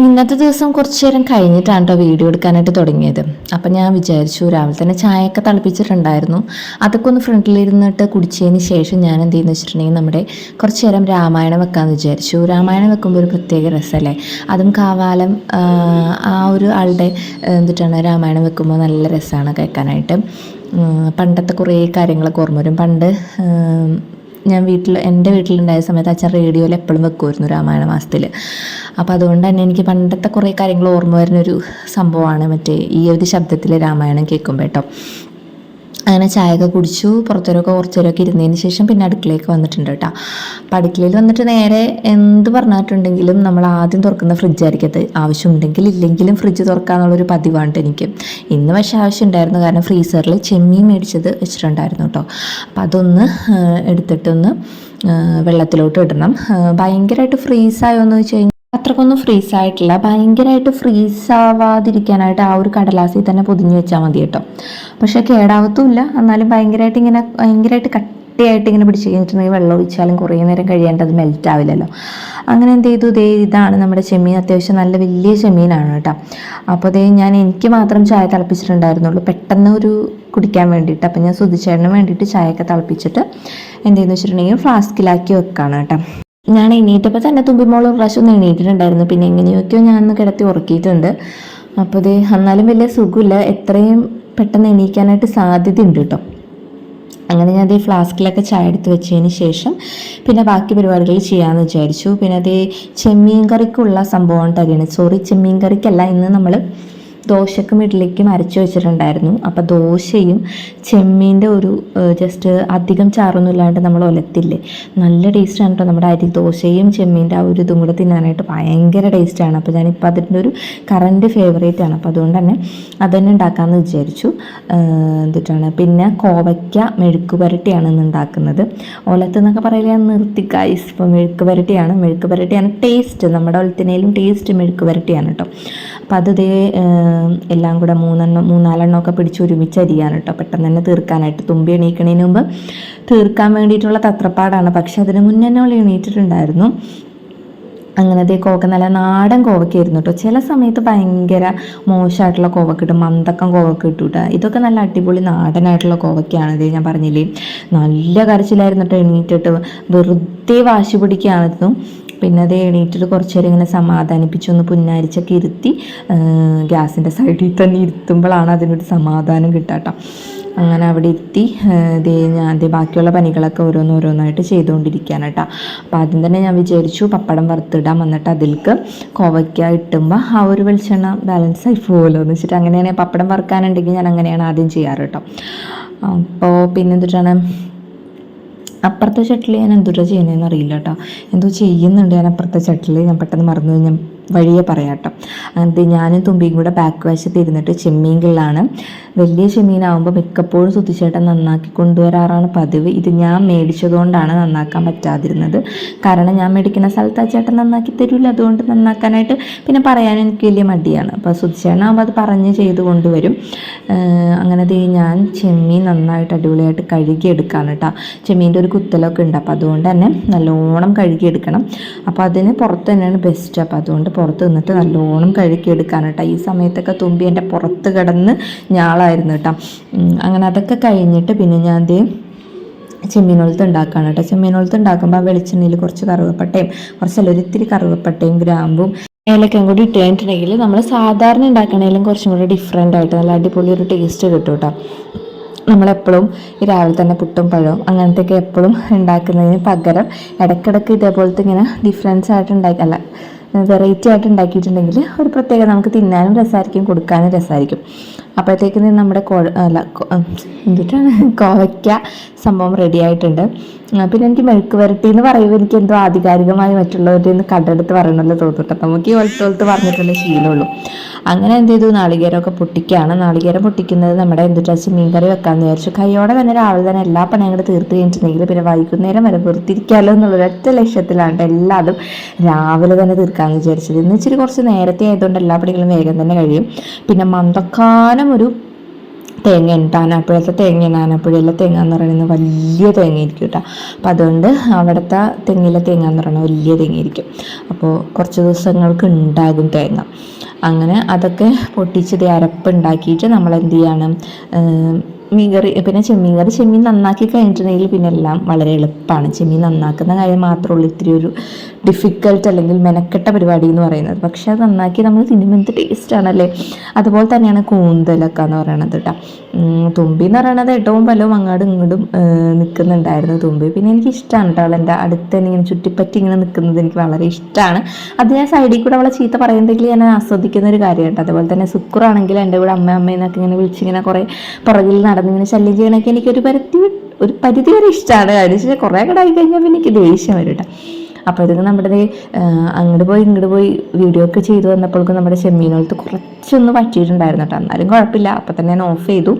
ഇന്നത്തെ ദിവസം കുറച്ച് നേരം കഴിഞ്ഞിട്ടാണ് കേട്ടോ വീഡിയോ എടുക്കാനായിട്ട് തുടങ്ങിയത്. അപ്പം ഞാൻ വിചാരിച്ചു രാവിലെ തന്നെ ചായയൊക്കെ തിളപ്പിച്ചിട്ടുണ്ടായിരുന്നു അതൊക്കെ ഒന്ന് ഫ്രണ്ടിലിരുന്നിട്ട് കുടിച്ചതിന് ശേഷം ഞാൻ എന്ത് ചെയ്യുന്നു വെച്ചിട്ടുണ്ടെങ്കിൽ നമ്മുടെ കുറച്ച് നേരം രാമായണം വെക്കാമെന്ന് വിചാരിച്ചു. രാമായണം വെക്കുമ്പോൾ ഒരു പ്രത്യേക രസമല്ലേ അതും കാവാലം ആ, ഒരു ആളുടെ എന്തിട്ടാണ് രാമായണം വെക്കുമ്പോൾ നല്ല രസമാണ് കേൾക്കാനായിട്ട്. പണ്ടത്തെ കുറേ കാര്യങ്ങളൊക്കെ ഓർമ്മ വരും. പണ്ട് ഞാൻ വീട്ടിൽ എന്റെ വീട്ടിലുണ്ടായ സമയത്ത് അച്ഛൻ റേഡിയോയിൽ എപ്പോഴും വെക്കുമായിരുന്നു രാമായണ മാസത്തിൽ അപ്പോൾ അതുകൊണ്ട് തന്നെ എനിക്ക് പണ്ടത്തെ കുറേ കാര്യങ്ങൾ ഓർമ്മ വരുന്നൊരു സംഭവമാണ് മറ്റേ ഈ ഒരു ശബ്ദത്തിൽ രാമായണം കേൾക്കുമ്പോൾ കേട്ടോ. അങ്ങനെ ചായയൊക്കെ കുടിച്ചു. പുറത്തൊരൊക്കെ കുറച്ചൊരൊക്കെ ഇരുന്നതിന് ശേഷം പിന്നെ അടുക്കളയിലേക്ക് വന്നിട്ടുണ്ട് കേട്ടോ. അപ്പം അടുക്കളയിൽ വന്നിട്ട് നേരെ എന്ത് പറഞ്ഞിട്ടുണ്ടെങ്കിലും നമ്മൾ ആദ്യം തുറക്കുന്ന ഫ്രിഡ്ജായിരിക്കും അത്. ആവശ്യമുണ്ടെങ്കിൽ ഇല്ലെങ്കിലും ഫ്രിഡ്ജ് തുറക്കാന്നുള്ളൊരു പതിവാണ് എനിക്ക്. ഇന്ന് പക്ഷേ ആവശ്യം ഉണ്ടായിരുന്നു കാരണം ഫ്രീസറിൽ ചെമ്മീൻ മേടിച്ചത് വെച്ചിട്ടുണ്ടായിരുന്നു കേട്ടോ. അപ്പം അതൊന്ന് എടുത്തിട്ടൊന്ന് വെള്ളത്തിലോട്ട് ഇടണം. ഭയങ്കരമായിട്ട് ഫ്രീസായോ എന്ന് വെച്ച് കഴിഞ്ഞാൽ അത്രക്കൊന്നും ഫ്രീസ് ആയിട്ടില്ല ഭയങ്കരമായിട്ട് ഫ്രീസ് ആവാതിരിക്കാനായിട്ട് ആ ഒരു കടലാസിൽ തന്നെ പൊതിഞ്ഞു വെച്ചാൽ മതി കേട്ടോ. പക്ഷേ കേടാവത്തുമില്ല എന്നാലും ഭയങ്കരമായിട്ട് ഇങ്ങനെ ഭയങ്കരമായിട്ട് കട്ടിയായിട്ട് ഇങ്ങനെ പിടിച്ച് കഴിഞ്ഞിട്ടുണ്ടെങ്കിൽ വെള്ളം ഒഴിച്ചാലും കുറേ നേരം കഴിയാണ്ട് അത് മെൽറ്റ് ആവില്ലല്ലോ. അങ്ങനെ എന്ത് ചെയ്തു? ദേ ഇതാണ് നമ്മുടെ ചെമ്മീൻ. അത്യാവശ്യം നല്ല വലിയ ചെമ്മീനാണ് കേട്ടോ. അപ്പോൾ ദേ ഞാൻ എനിക്ക് മാത്രം ചായ തിളപ്പിച്ചിട്ടുണ്ടായിരുന്നുള്ളൂ. പെട്ടെന്ന് ഒരു കുടിക്കാൻ വേണ്ടിയിട്ട്. അപ്പം ഞാൻ സുധിച്ചേട്ടന് വേണ്ടിയിട്ട് ചായയൊക്കെ തിളപ്പിച്ചിട്ട് എന്ത് ചെയ്യുന്നു വെച്ചിട്ടുണ്ടെങ്കിൽ ഫ്ലാസ്കിലാക്കി വെക്കുകയാണ് കേട്ടോ. ഞാൻ എണീറ്റപ്പോൾ തന്നെ തുമ്പിമോൾ ഒരു പ്രാവശ്യം ഒന്ന് എണീറ്റിട്ടുണ്ടായിരുന്നു. പിന്നെ എങ്ങനെയൊക്കെയോ ഞാൻ ഒന്ന് കിടത്തി ഉറക്കിയിട്ടുണ്ട്. അപ്പോൾ ഇത് എന്നാലും വലിയ സുഖമില്ല. എത്രയും പെട്ടെന്ന് എണീക്കാനായിട്ട് സാധ്യതയുണ്ട് കേട്ടോ. അങ്ങനെ ഞാൻ അതേ ഫ്ലാസ്കിലൊക്കെ ചായ എടുത്ത് വെച്ചതിന് ശേഷം പിന്നെ ബാക്കി പരിപാടികൾ ചെയ്യാമെന്ന് വിചാരിച്ചു. പിന്നെ അത് ചെമ്മീൻ കറിക്കുള്ള സംഭവമാണ് തരികയാണ് സോറി ചെമ്മീൻ കറിക്കല്ല. ഇന്ന് നമ്മൾ ദോശക്കും ഇഡ്ഡലിക്കും അരച്ചു വെച്ചിട്ടുണ്ടായിരുന്നു. അപ്പോൾ ദോശയും ചെമ്മീന്റെ ഒരു ജസ്റ്റ് അധികം ചാറൊന്നും ഇല്ലാണ്ട് നമ്മൾ ഒലത്തില്ലേ? നല്ല ടേസ്റ്റാണ് കേട്ടോ നമ്മുടെ അരി ദോശയും ചെമ്മീന്റെ ആ ഒരു ഇതും കൂടെ തിന്നാനായിട്ട് ഭയങ്കര ടേസ്റ്റാണ് അപ്പോൾ ഞാനിപ്പോൾ അതിന്റെ ഒരു കറന്റ് ഫേവറേറ്റ് ആണ്. അപ്പോൾ അതുകൊണ്ട് തന്നെ അതുതന്നെ ഉണ്ടാക്കാമെന്ന് വിചാരിച്ചു. എന്നിട്ടാണ് പിന്നെ കോവയ്ക്ക മെഴുക്ക് പുരട്ടിയാണ് ഇന്ന് ഉണ്ടാക്കുന്നത്. ഒലത്ത് എന്നൊക്കെ പറയില്ല നിർത്തി ഗൈസ് ഇപ്പോൾ മെഴുക്ക് പുരട്ടിയാണ്. മെഴുക്ക് പുരട്ടിയാണ് ടേസ്റ്റ് നമ്മുടെ ഒലത്തിനേലും ടേസ്റ്റ് മെഴുക്ക് പുരട്ടിയാണ് കേട്ടോ അപ്പം അത് ഏഹ്, എല്ലാം കൂടെ മൂന്നെണ്ണം മൂന്നാലെണ്ണം ഒക്കെ പിടിച്ച് ഒരുമിച്ച് അരിയാണ് കേട്ടോ. പെട്ടെന്ന് തന്നെ തീർക്കാനായിട്ട്. തുമ്പി എണീക്കണതിന് മുമ്പ് തീർക്കാൻ വേണ്ടിയിട്ടുള്ള തത്രപ്പാടാണ്. പക്ഷെ അതിന് മുന്നേ തന്നെ അവൾ എണീറ്റിട്ടുണ്ടായിരുന്നു. അങ്ങനത്തെ കോവക്ക നല്ല നാടൻ കോവക്കായിരുന്നു കേട്ടോ. ചില സമയത്ത് ഭയങ്കര മോശമായിട്ടുള്ള കോവക്ക കിട്ടും മന്തക്കം കോവക്ക കിട്ടും കേട്ടോ ഇതൊക്കെ നല്ല അടിപൊളി നാടനായിട്ടുള്ള കോവക്കയാണ് ഇത് ഞാൻ പറഞ്ഞില്ലേ. നല്ല കരച്ചിലായിരുന്നു കേട്ടോ എണീറ്റിട്ട്. വെറുതെ വാശി പിടിക്കുകയായിരുന്നു. പിന്നെ അത് എണീറ്റിട്ട് കുറച്ച് നേരം ഇങ്ങനെ സമാധാനിപ്പിച്ചൊന്ന് പുന്നാരിച്ചൊക്കെ ഇരുത്തി ഗ്യാസിന്റെ സൈഡിൽ തന്നെ ഇരുത്തുമ്പോഴാണ് അതിനൊരു സമാധാനം കിട്ടാട്ടോ. അങ്ങനെ അവിടെ ഇരുത്തി ദേ ഞാൻ ദേ ബാക്കിയുള്ള പണികളൊക്കെ ഓരോന്നോരോന്നായിട്ട് ചെയ്തുകൊണ്ടിരിക്കുകയാണ് കേട്ടോ. അപ്പം ആദ്യം തന്നെ ഞാൻ വിചാരിച്ചു പപ്പടം വറുത്തിടാം വന്നിട്ട് അതിൽക്ക് കോവയ്ക്ക ഇട്ടുമ്പോൾ ആ ഒരു വെളിച്ചെണ്ണ ബാലൻസ് ആയി പോകുമല്ലോ എന്ന് വെച്ചിട്ട് അങ്ങനെയാണ് പപ്പടം വറുക്കാനുണ്ടെങ്കിൽ ഞാൻ അങ്ങനെയാണ് ആദ്യം ചെയ്യാറ് കേട്ടോ. അപ്പോൾ പിന്നെ എന്തിട്ടാണ്? അപ്പുറത്തെ ചട്ടിൽ ഞാൻ എന്തുട്ടാ ചെയ്യുന്നതെന്ന് അറിയില്ല കേട്ടോ എന്തോ ചെയ്യുന്നുണ്ട് ഞാൻ അപ്പുറത്തെ ചട്ടിൽ ഞാൻ പെട്ടെന്ന് മറന്നു ഞാൻ വഴിയെ പറയാട്ടോ. അങ്ങനത്തെ ഞാനും തുമ്പിയും കൂടെ ബാക്ക് വശത്ത് ഇരുന്നിട്ട് ചെമ്മീൻ കിള്ളാണ്. വലിയ ചെമ്മീനാവുമ്പോൾ മിക്കപ്പോഴും സുതിച്ചേട്ടൻ നന്നാക്കി കൊണ്ടുവരാറാണ് പതിവ്. ഇത് ഞാൻ മേടിച്ചതുകൊണ്ടാണ് നന്നാക്കാൻ പറ്റാതിരുന്നത്. കാരണം ഞാൻ മേടിക്കുന്ന സ്ഥലത്ത് ആ ചേട്ടൻ നന്നാക്കി തരില്ല അതുകൊണ്ട് നന്നാക്കാനായിട്ട് പിന്നെ പറയാൻ എനിക്ക് വലിയ മടിയാണ്. അപ്പോൾ സുതിച്ചേട്ടനാകുമ്പോൾ അത് പറഞ്ഞ് ചെയ്ത് കൊണ്ടുവരും. അങ്ങനെ ഞാൻ ചെമ്മീൻ നന്നായിട്ട് അടിപൊളിയായിട്ട് കഴുകിയെടുക്കാണ് കേട്ടോ ചെമ്മീന്റെ ഒരു കുത്തലൊക്കെ ഉണ്ട്. അപ്പോൾ അതുകൊണ്ട് തന്നെ നല്ലോണം കഴുകിയെടുക്കണം. അപ്പോൾ അതിന് പുറത്ത് തന്നെയാണ് ബെസ്റ്റ് അപ്പോൾ അതുകൊണ്ട് പുറത്ത് നിന്നിട്ട് നല്ലോണം കഴുകിയെടുക്കാൻ കേട്ടോ ഈ സമയത്തൊക്കെ തുമ്പി എന്റെ പുറത്ത് കിടന്ന് ഞാളായിരുന്നു കേട്ടോ. അങ്ങനെ അതൊക്കെ കഴിഞ്ഞിട്ട് പിന്നെ ഞാൻ എന്തേ ചെമ്മീനൊലത്ത് ഉണ്ടാക്കുകയാണ് കേട്ടോ ചെമ്മീനൊലത്ത് ഉണ്ടാക്കുമ്പോൾ വെളിച്ചെണ്ണയിൽ കുറച്ച് കറുവപ്പട്ടയും കുറച്ചല്ല ഒരു ഇത്തിരി കറുവപ്പട്ടയും ഗ്രാമ്പും ഏലക്കയും കൂടി ഇട്ട് കഴിഞ്ഞിട്ടുണ്ടെങ്കിൽ നമ്മൾ സാധാരണ ഉണ്ടാക്കണേലും കുറച്ചും കൂടി ഡിഫറെന്റ് ആയിട്ട് നല്ല അടിപൊളി ഒരു ടേസ്റ്റ് കിട്ടും കേട്ടോ. നമ്മളെപ്പോഴും ഈ രാവിലെ തന്നെ പുട്ടും പഴവും അങ്ങനത്തെയൊക്കെ എപ്പോഴും ഉണ്ടാക്കുന്നതിന് പകരം ഇടയ്ക്കിടയ്ക്ക് ഇതേപോലത്തെ ഇങ്ങനെ ഡിഫറൻസ് ആയിട്ട് ഉണ്ടാക്കി അല്ല വെറൈറ്റി ആയിട്ട് ഉണ്ടാക്കിയിട്ടുണ്ടെങ്കിൽ ഒരു പ്രത്യേക നമുക്ക് തിന്നാനും രസമായിരിക്കും കൊടുക്കാനും രസമായിരിക്കും അപ്പോഴത്തേക്കിന് നമ്മുടെ കോ അല്ല എന്തിട്ടാണ്? കോവയ്ക്ക സംഭവം റെഡി ആയിട്ടുണ്ട്. പിന്നെ എനിക്ക് മെഴുക്ക് വരട്ടി എന്ന് പറയുമ്പോൾ എനിക്ക് എന്തോ ആധികാരികമായി മറ്റുള്ളവരുടെ നിന്ന് കണ്ടെടുത്ത് പറയണമല്ലോ തോന്നിട്ട് നമുക്ക് ഈ ഒലത്ത് ഒലത്ത് പറഞ്ഞിട്ടുള്ള ശീലമുള്ളൂ. അങ്ങനെ എന്ത് ചെയ്തു? നാളികേരമൊക്കെ പൊട്ടിക്കുകയാണ്. നാളികേരം പൊട്ടിക്കുന്നത് നമ്മുടെ എന്തിട്ടാ മീൻകറി വെക്കാമെന്ന് വിചാരിച്ചു. കൈയോടെ തന്നെ രാവിലെ തന്നെ എല്ലാ പണിയും കൂടെ തീർത്ത് കഴിഞ്ഞിട്ടുണ്ടെങ്കിൽ പിന്നെ വൈകുന്നേരം വരെ വെറുതിരിക്കാമല്ലോ എന്നുള്ള ഒറ്റ ലക്ഷ്യത്തിലാണ് എല്ലാതും രാവിലെ തന്നെ തീർക്കാമെന്ന് വിചാരിച്ചത്. ഇന്ന് ഇച്ചിരി കുറച്ച് നേരത്തെ ആയതുകൊണ്ട് എല്ലാ പണികളും വേഗം തന്നെ കഴിയും. പിന്നെ മന്ദക്കാനം ഒരു തേങ്ങ ഉണ്ട് ആനാപ്പുഴത്തെ തേങ്ങ ആനാപ്പുഴയിലെ തേങ്ങ എന്ന് പറയുന്നത് വലിയ തേങ്ങ ആയിരിക്കും കേട്ടോ. അപ്പോൾ അതുകൊണ്ട് അവിടുത്തെ തെങ്ങിലെ തേങ്ങ എന്ന് പറയുന്നത് വലിയ തേങ്ങ ആയിരിക്കും അപ്പോൾ കുറച്ച് ദിവസങ്ങൾക്ക് ഉണ്ടാകും തേങ്ങ. അങ്ങനെ അതൊക്കെ പൊട്ടിച്ചത് അരപ്പുണ്ടാക്കിയിട്ട് നമ്മൾ എന്ത് ചെയ്യണം? മീൻ മീൻകറി പിന്നെ ചെമ്മീൻ കറി. ചെമ്മീൻ നന്നാക്കി കഴിഞ്ഞിട്ടുണ്ടെങ്കിൽ പിന്നെ എല്ലാം വളരെ എളുപ്പമാണ്. ചെമ്മീൻ നന്നാക്കുന്ന കാര്യം മാത്രമേ ഉള്ളൂ. ഇത്തിരി ഒരു ഡിഫിക്കൽട്ട് അല്ലെങ്കിൽ മെനക്കെട്ട പരിപാടി എന്ന് പറയുന്നത്. പക്ഷെ അത് നന്നാക്കി നമ്മൾ എന്ത് ടേസ്റ്റ് ആണല്ലേ? അതുപോലെ തന്നെയാണ് കൂന്തലൊക്കെ എന്ന് പറയണത് കേട്ടോ. തുമ്പി എന്ന് പറയണത് ഏറ്റവും പലവും അങ്ങോട്ടും ഇങ്ങോട്ടും നിൽക്കുന്നുണ്ടായിരുന്നു തുമ്പി. പിന്നെ എനിക്ക് ഇഷ്ടമാണ് കേട്ടോ അവളെന്റെ അടുത്ത് തന്നെ ഇങ്ങനെ ചുറ്റിപ്പറ്റി ഇങ്ങനെ നിൽക്കുന്നത് എനിക്ക് വളരെ ഇഷ്ടമാണ് അത് ഞാൻ സൈഡിൽ കൂടെ അവളെ ചീത്ത പറയുന്നെങ്കിൽ ഞാൻ ആസ്വദിക്കുന്ന ഒരു കാര്യമായിട്ട് അതുപോലെ തന്നെ സുക്കുറാണെങ്കിൽ എന്റെ കൂടെ അമ്മ അമ്മ എന്നൊക്കെ ഇങ്ങനെ വിളിച്ചിങ്ങനെ കുറേ പുറകിൽ നടന്നിങ്ങനെ ശല്യം ചെയ്യണമൊക്കെ എനിക്കൊരു പരിധി ഒരു പരിധി വരെ ഇഷ്ടമാണ് വെച്ചാൽ കുറേ കൂടെ ആയി കഴിഞ്ഞാൽ പിന്നെ എനിക്ക് ദേഷ്യം വരും കേട്ടോ. അപ്പോൾ ഇതൊക്കെ നമ്മുടെ അങ്ങോട്ട് പോയി ഇങ്ങോട്ട് പോയി വീഡിയോ ഒക്കെ ചെയ്തു വന്നപ്പോഴേക്കും നമ്മുടെ ചെമ്മീനോളത്ത് കുറച്ചൊന്ന് പറ്റിയിട്ടുണ്ടായിരുന്നു കേട്ടോ എന്നാലും കുഴപ്പമില്ല. അപ്പം തന്നെ ഞാൻ ഓഫ് ചെയ്തു.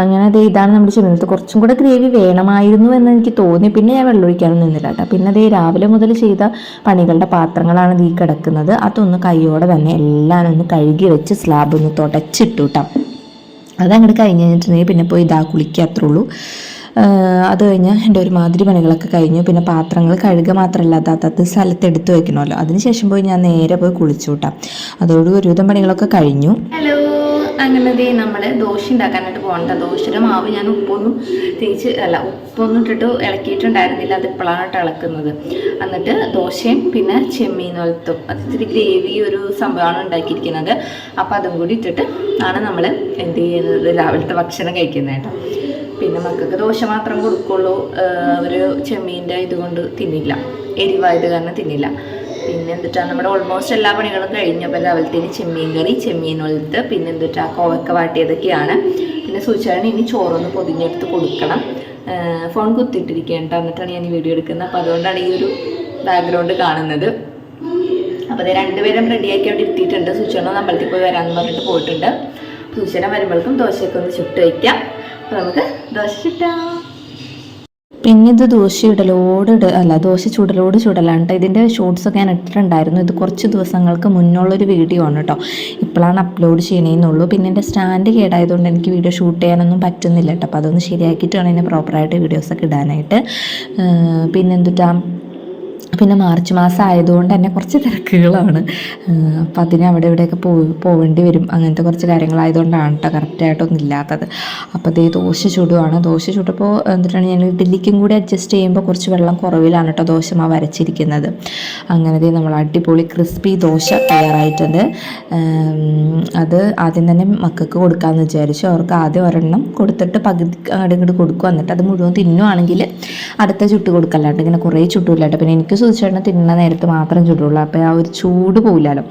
അങ്ങനെ ദേ ഇതാണ് നമ്മുടെ ചെമ്മീനത്ത് കുറച്ചും കൂടെ ഗ്രേവി വേണമായിരുന്നു എന്ന് എനിക്ക് തോന്നി. പിന്നെ ഞാൻ വെള്ളമൊഴിക്കാനും നിന്നില്ല കേട്ടോ പിന്നെ അതേ രാവിലെ മുതൽ ചെയ്ത പണികളുടെ പാത്രങ്ങളാണ് ഈ കിടക്കുന്നത്. അതൊന്ന് കൈയോടെ തന്നെ എല്ലാം ഒന്ന് കഴുകി വെച്ച് സ്ലാബ് ഒന്ന് തുടച്ചിട്ടു കേട്ടോ അതങ്ങോട്ട് കഴിഞ്ഞ് കഴിഞ്ഞിട്ടുണ്ടെങ്കിൽ പിന്നെ പോയി ഇതാ കുളിക്കുക അത്രേ ഉള്ളൂ. അത് കഴിഞ്ഞ് എന്റെ ഒരു മാതിരി പണികളൊക്കെ കഴിഞ്ഞു. പിന്നെ പാത്രങ്ങൾ കഴുകുക മാത്രമല്ല അതാത്തത് സ്ഥലത്ത് എടുത്തു വെക്കണമല്ലോ. അതിനുശേഷം പോയി ഞാൻ നേരെ പോയി കുളിച്ചു കൂട്ടാം അതോട് ഒരുവിധം പണികളൊക്കെ കഴിഞ്ഞു. ഹലോ. അങ്ങനെ ദേ നമ്മൾ ദോശ ഉണ്ടാക്കാനായിട്ട് പോകണ്ട. ദോശയുടെ മാവ് ഞാൻ ഉപ്പൊന്നും തേച്ച് അല്ല ഉപ്പൊന്നും ഇട്ടിട്ട് ഇളക്കിയിട്ടുണ്ടായിരുന്നില്ല. അത് ഇപ്പോഴാണ് ഇളക്കുന്നത്. എന്നിട്ട് ദോശയും പിന്നെ ചെമ്മീൻ വലത്തും അത് ഇത്തിരി ഗ്രേവി ഒരു സംഭവമാണ് ഉണ്ടാക്കിയിരിക്കുന്നത്. അപ്പോൾ അതും കൂടി ഇട്ടിട്ട് ആണ് നമ്മൾ എന്ത് ചെയ്യുന്നത്? രാവിലത്തെ ഭക്ഷണം കഴിക്കുന്നത് കേട്ടോ. പിന്നെ മക്കൾക്ക് ദോശ മാത്രം കൊടുക്കുള്ളൂ. അവർ ചെമ്മീന്റെ ഇതുകൊണ്ട് തിന്നില്ല. എരിവായത് കാരണം തിന്നില്ല. പിന്നെ എന്തിട്ടാണ് നമ്മുടെ ഓൾമോസ്റ്റ് എല്ലാ പണികളും കഴിഞ്ഞപ്പോൾ രാവിലത്തേന് ചെമ്മീൻ കറി ചെമ്മീൻ ഒലത്ത്. പിന്നെ എന്തിട്ടാ കോവക്ക വാട്ടിയതൊക്കെയാണ്. പിന്നെ സൂചിച്ചാണ് ഇനി ചോറൊന്ന് പൊതിഞ്ഞെടുത്ത് കൊടുക്കണം. ഫോൺ കുത്തിയിട്ടിരിക്കേണ്ട എന്നിട്ടാണ് ഞാൻ ഈ വീഡിയോ എടുക്കുന്നത്. അപ്പോൾ അതുകൊണ്ടാണ് ഈ ഒരു ബാക്ക്ഗ്രൗണ്ട് കാണുന്നത്. അപ്പോൾ അത് രണ്ടുപേരും റെഡിയാക്കി അവിടെ എത്തിയിട്ടുണ്ട് സൂചന അമ്പലത്തിൽ പോയി വരാമെന്ന് പറഞ്ഞിട്ട് പോയിട്ടുണ്ട്. സൂചന വരുമ്പോഴേക്കും ദോശയൊക്കെ ഒന്ന് ചുട്ട് വയ്ക്കാം നമുക്ക് ദോശ ചുട്ടാം പിന്നെ ഇത് ദോശ ഇടലോട് ഇട അല്ല ദോശ ചുടലോട് ചുടലാണ് കേട്ടോ ഇതിന്റെ ഷോട്ട്സൊക്കെ ഞാൻ ഇട്ടിട്ടുണ്ടായിരുന്നു. ഇത് കുറച്ച് ദിവസങ്ങൾക്ക് മുന്നുള്ളൊരു വീഡിയോ ആണ് കേട്ടോ ഇപ്പോഴാണ് അപ്ലോഡ് ചെയ്യണേന്നുള്ളൂ. പിന്നെ എന്റെ സ്റ്റാൻഡ് കേടായതുകൊണ്ട് എനിക്ക് വീഡിയോ ഷൂട്ട് ചെയ്യാനൊന്നും പറ്റുന്നില്ല കേട്ടോ അപ്പോൾ അതൊന്ന് ശരിയാക്കിയിട്ട് വേണം പ്രോപ്പറായിട്ട് വീഡിയോസൊക്കെ ഇടാനായിട്ട്. പിന്നെന്തുട്ടാ? പിന്നെ മാർച്ച് മാസം ആയതുകൊണ്ട് തന്നെ കുറച്ച് തിരക്കുകളാണ്. അപ്പം അതിന് അവിടെ ഇവിടെയൊക്കെ പോ പോവേണ്ടി വരും. അങ്ങനത്തെ കുറച്ച് കാര്യങ്ങളായതുകൊണ്ടാണ് കേട്ടോ കറക്റ്റായിട്ടൊന്നും ഇല്ലാത്തത്. അപ്പോൾ അതേ ദോശ ചുടുവാണ്. ദോശ ചുട്ടപ്പോൾ എന്നിട്ടാണ് ഞാൻ ഇഡ്ഡലിക്കും കൂടി അഡ്ജസ്റ്റ് ചെയ്യുമ്പോൾ കുറച്ച് വെള്ളം കുറവിലാണ് കേട്ടോ ദോശ മാ വരച്ചിരിക്കുന്നത്. അങ്ങനെ ദേ നമ്മൾ അടിപൊളി ക്രിസ്പി ദോശ തയ്യാറായിട്ടുണ്ട്. അത് ആദ്യം തന്നെ മക്കൾക്ക് കൊടുക്കാമെന്ന് വിചാരിച്ചു. അവർക്ക് ആദ്യം ഒരെണ്ണം കൊടുത്തിട്ട് പകുതി അങ്ങോട്ട് ഇങ്ങോട്ട് കൊടുക്കുക എന്നിട്ട് അത് മുഴുവൻ തിന്നുവാണെങ്കിൽ അടുത്ത ചുട്ട് കൊടുക്കല്ലാണ്ട് ഇങ്ങനെ കുറേ ചുട്ടില്ലാട്ടോ പിന്നെ എനിക്ക് സുധിച്ചേട്ടന് തിന്ന നേരത്ത് മാത്രം ചുടുള്ളൂ. അപ്പോൾ ആ ഒരു ചൂട് പോവില്ലല്ലോ.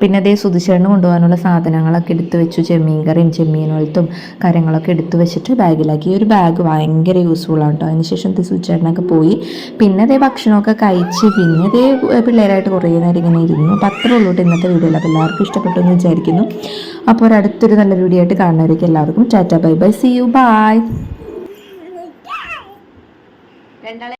പിന്നെ അതേ സുതിച്ചേട്ടന് കൊണ്ടുപോകാനുള്ള സാധനങ്ങളൊക്കെ എടുത്ത് വെച്ചു. ചെമ്മീൻ കറിയും ചെമ്മീൻ ഒഴുത്തും കാര്യങ്ങളൊക്കെ എടുത്ത് വെച്ചിട്ട് ബാഗിലാക്കി. ഈ ഒരു ബാഗ് ഭയങ്കര യൂസ്ഫുൾ ആണ് കേട്ടോ അതിനുശേഷം സുതിച്ചേട്ടനൊക്കെ പോയി. പിന്നെ അതേ ഭക്ഷണമൊക്കെ കഴിച്ച് പിന്നെ അതേ പിള്ളേരായിട്ട് കുറേ നേരം ഇങ്ങനെ ഇരുന്നു. അപ്പോൾ അത്രേ ഉള്ളൂ കേട്ടോ ഇന്നത്തെ വീഡിയോ അപ്പോൾ എല്ലാവർക്കും ഇഷ്ടപ്പെട്ടു എന്ന് വിചാരിക്കുന്നു. അപ്പോൾ ഒരു അടുത്തൊരു നല്ല വീഡിയോ ആയിട്ട് കാണുന്നവർക്ക് എല്ലാവർക്കും tata. Bye bye. See you bye